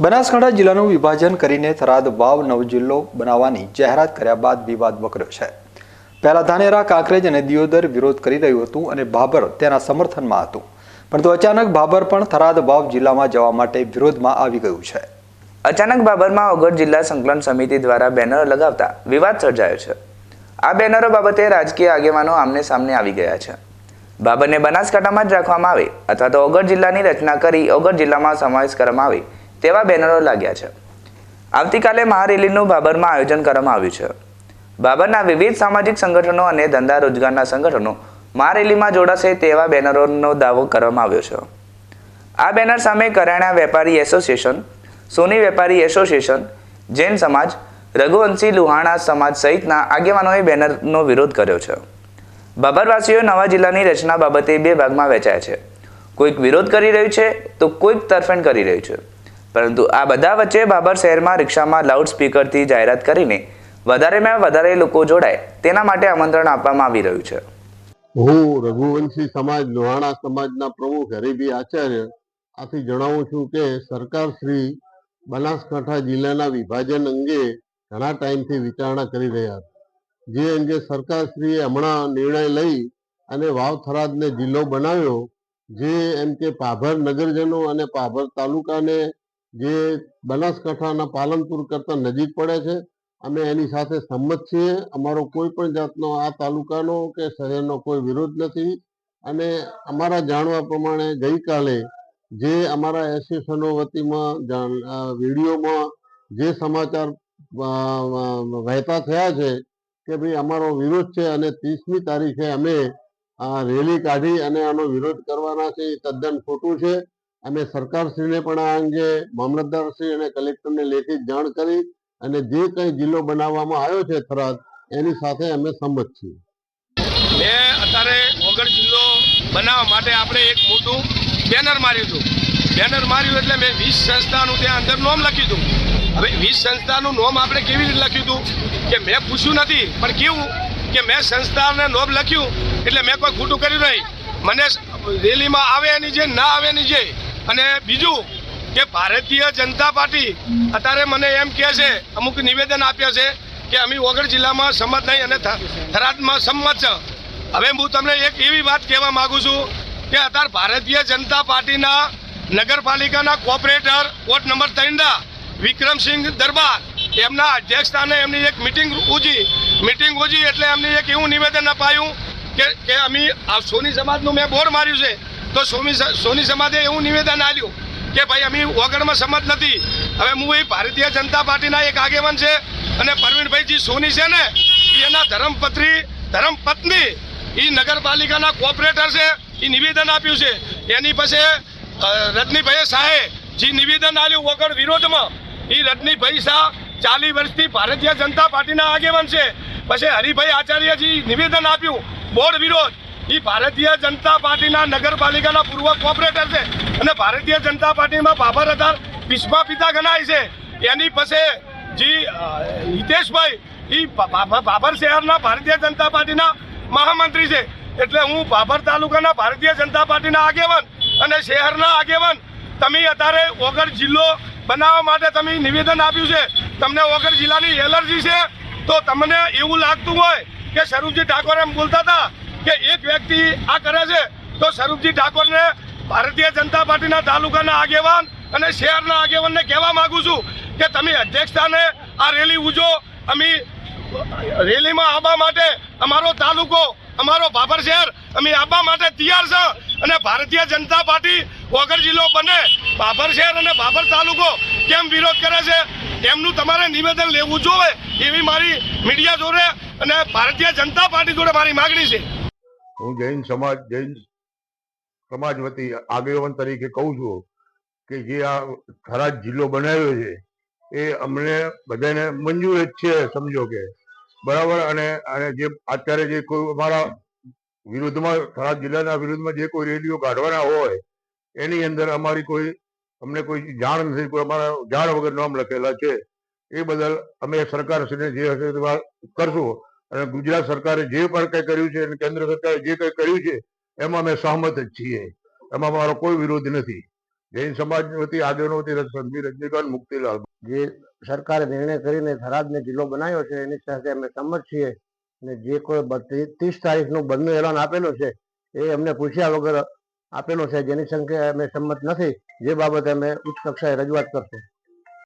બનાસકાંઠા જિલ્લાનું વિભાજન કરીને થરાદ વાવ નવ જિલ્લો બનાવવાની જાહેરાત કર્યા બાદ વિવાદ વકર્યો છે. પહેલા ધાનેરા, કાંકરેજ અને દિયોદર વિરોધ કરી રહ્યું હતું અને ભાભર તેના સમર્થનમાં હતું. પરંતુ અચાનક ભાભર પણ થરાદ વાવ જિલ્લામાં જવા માટે વિરોધમાં આવી ગયું છે. અચાનક બાબરમાં ઓગળ જિલ્લા સંકલન સમિતિ દ્વારા બેનરો લગાવતા વિવાદ સર્જાયો છે. આ બેનરો બાબતે રાજકીય આગેવાનો આમને સામને આવી ગયા છે. બાબરને બનાસકાંઠામાં જ રાખવામાં આવે અથવા તો ઓગળ જિલ્લાની રચના કરી ઓગળ જિલ્લામાં સમાવેશ કરવામાં આવે તેવા બેનરો લાગ્યા છે. આવતીકાલે મહારેલીનું બાબરમાં આયોજન કરવામાં આવ્યું છે. બાબરના વિવિધ સામાજિક સંગઠનો અને ધંધા રોજગારના સંગઠનો મહારેલીમાં જોડાશે તેવા બેનરોનો દાવો કરવામાં આવ્યો છે. આ બેનર સામે કરાણા વેપારી એસોસિએશન, સોની વેપારી એસોસિએશન, જૈન સમાજ, રઘુવંશી લુહાણા સમાજ સહિતના આગેવાનોએ બેનરનો વિરોધ કર્યો છે. બાબરવાસીઓ નવા જિલ્લાની રચના બાબતે બે ભાગમાં વહેંચાયા છે. કોઈક વિરોધ કરી રહ્યું છે તો કોઈક તરફેણ કરી રહ્યું છે. પરંતુ આ બધા વચ્ચે બાબર શહેરમાં રિક્ષામાં લાઉડ સ્પીકરથી જાહેરાત કરીને વધારેમાં વધારે લોકો જોડાય તેના માટે આમંત્રણ આપવામાં આવી રહ્યું છે. હું રઘુવંશી સમાજ, લોહાણા સમાજના પ્રમુખ હરિભી આચાર્ય આથી જણાવું છું કે સરકાર શ્રી બનાસકાંઠા જિલ્લાના વિભાજન અંગે ઘણા ટાઈમથી વિચારણા કરી રહ્યા જે અંગે સરકારશ્રીએ હમણાં નિર્ણય લઈ અને વાવ થરાદને જિલ્લો બનાવ્યો, જે એમ કે પાભર નગરજનો અને પાભર તાલુકાને જે બનાસકાંઠાના પાલનપુર કરતાં નજીક પડે છે, અમે એની સાથે સંમત છીએ. અમારો કોઈ પણ જાતનો આ તાલુકાનો કે શહેરનો કોઈ વિરોધ નથી. અને અમારા જાણવા પ્રમાણે ગઈકાલે જે અમારા એસોસિએશનો વતીમાં વિડીયોમાં જે સમાચાર વહેતા થયા છે કે ભાઈ અમારો વિરોધ છે અને ત્રીસમી તારીખે અમે રેલી કાઢી અને આનો વિરોધ કરવાના છે. એ તદ્દન ખોટું છે. અમે સરકારશ્રીને પણ આ અંગે મામલતદારશ્રી અને કલેક્ટરને લેખિત જાણ કરી અને જે કંઈ જિલ્લો બનાવવામાં આવ્યો છે થરાદ, એની સાથે અમે સંમત છીએ. મેં અત્યારે વગર જિલ્લો બનાવવા માટે આપણે એક મોટું બેનર માર્યું હતું. બેનર માર્યું એટલે મેં વીસ સંસ્થાનું ત્યાં અંદર નોમ લખ્યું હતું. હવે વીસ સંસ્થાનું નોમ આપણે કેવી રીતે લખ્યું હતું? કે મેં પૂછ્યું નથી, પણ કેવું? કે મેં સંસ્થાને નોમ લખ્યું, એટલે મેં કોઈ ખોટું કર્યું નહીં. મને રેલીમાં આવે એની જે ના આવે એની જે અને બીજું કે ભારતીય જનતા પાર્ટી અત્યારે મને એમ કહે છે, અમુક નિવેદન આપ્યા છે કે અમે વગર જિલ્લામાં સંમત નહીં અને થરાદમાં સંમત છે. હવે હું તમને એક એવી વાત કહેવા માગું છું કે અત્યારે ભારતીય જનતા પાર્ટીના નગરપાલિકાના કોર્પોરેટર વોર્ડ નંબર ત્રણના વિક્રમસિંહ દરબાર, એમના અધ્યક્ષસ્થાને એમની એક મિટિંગ ઉજી મિટિંગ ઉજી એટલે એમને એક એવું નિવેદન અપાયું કે કે અમે આ સોની સમાજનું મેં બોર માર્યું છે. તો સોની સમાજે એવું નિવેદન આપ્યું કે ભાઈ અમે વગરમાં સંમત નથી. હવે હું એ ભારતીય જનતા પાર્ટીના એક આગેવાન છે અને પરવીણભાઈજી સોની છે ને એના ધર્મપત્રી, ધર્મપત્ની એ નગરપાલિકાના કોર્પોરેટર છે એ નિવેદન આપ્યું છે. એની પાસે રજનીભાઈ શાહે જે નિવેદન આપ્યું વગર વિરોધમાં એ રજનીભાઈ શાહ ચાલીસ વર્ષથી ભારતીય જનતા પાર્ટીના આગેવાન છે. પછી હરિભાઈ આચાર્યજી નિવેદન આપ્યું, બોર્ડ વિરોધ. એ ભારતીય જનતા પાર્ટીના નગરપાલિકાના પૂર્વ કોર્પોરેટર છે. અને ભારતીય જનતા પાર્ટીમાં બાબર અધાર ભીષ્મા પિતા ગણાય છે. એની પાસે જે હિતેશભાઈ એ બાબર શહેરના ભારતીય જનતા પાર્ટીના મહામંત્રી છે. એટલે હું બાબર તાલુકાના ભારતીય જનતા પાર્ટીના આગેવાન અને શહેરના આગેવાન. તમે અત્યારે ઓગળ જિલ્લો બનાવવા માટે તમે નિવેદન આપ્યું છે. તમને ઓગર જિલ્લાની એલર્જી છે. તો તમને એવું લાગતું હોય કે સરુજી ઠાકોર એમ બોલતા હતા કે એક વ્યક્તિ આ કરે છે, તો સ્વરૂપજી ઠાકોરને ભારતીય જનતા પાર્ટીના તાલુકાના આગેવાન અને શહેરના આગેવાનને કહેવા માંગુ છું કે તમે અધ્યક્ષતાને આ રેલી ઉજો. અમે રેલીમાં આવવા માટે અમારો તાલુકો, અમારો ભાભર શહેર, અમે આવવા માટે તૈયાર છે અને ભારતીય જનતા પાર્ટી વગર જિલ્લો બને. ભાભર શહેર અને ભાભર તાલુકો કેમ વિરોધ કરે છે? એમનું તમારે નિવેદન લેવું જોઈએ એવી મારી મીડિયા જોડે અને ભારતીય જનતા પાર્ટી જોડે મારી માગણી છે. હું જૈન સમાજ જૈન સમાજ વતી આગેવાન તરીકે કહું છું કે જે આ થરાદ જિલ્લો બનાવ્યો છે, એ અમને બધાને મંજૂર જ છે, સમજો કે. બરાબર? અને અને જે અત્યારે જે કોઈ અમારા વિરુદ્ધમાં થરાદ જિલ્લાના વિરુદ્ધમાં જે કોઈ રેલીઓ કાઢવાના હોય, એની અંદર અમારી કોઈ, અમને કોઈ જાણ નથી, કોઈ અમારા જાણ વગર નામ લખેલા છે. એ બદલ અમે સરકારશ્રીને જે હશે કરશું. અને ગુજરાત સરકારે જે પણ કંઈ કર્યું છે અને કેન્દ્ર સરકારે જે કંઈ કર્યું છે, એમાં અમે સહમત જ છીએ. એમાં મારો કોઈ વિરોધ નથી. જૈન સમાજ વતી આગેવાનો વતી રણબીર રજનીકાંત મુક્તિલાલ. જે સરકારે નિર્ણય કરીને થરાદને જિલ્લો બનાવ્યો છે, એની સાથે અમે સંમત છીએ. અને જે કોઈ ત્રીસ તારીખનું બંધનું એલાન આપેલું છે, એ અમને પૂછ્યા વગર આપેલો છે, જેની સંખ્યા અમે સંમત નથી. જે બાબતે અમે ઉચ્ચ કક્ષાએ રજૂઆત કરશું.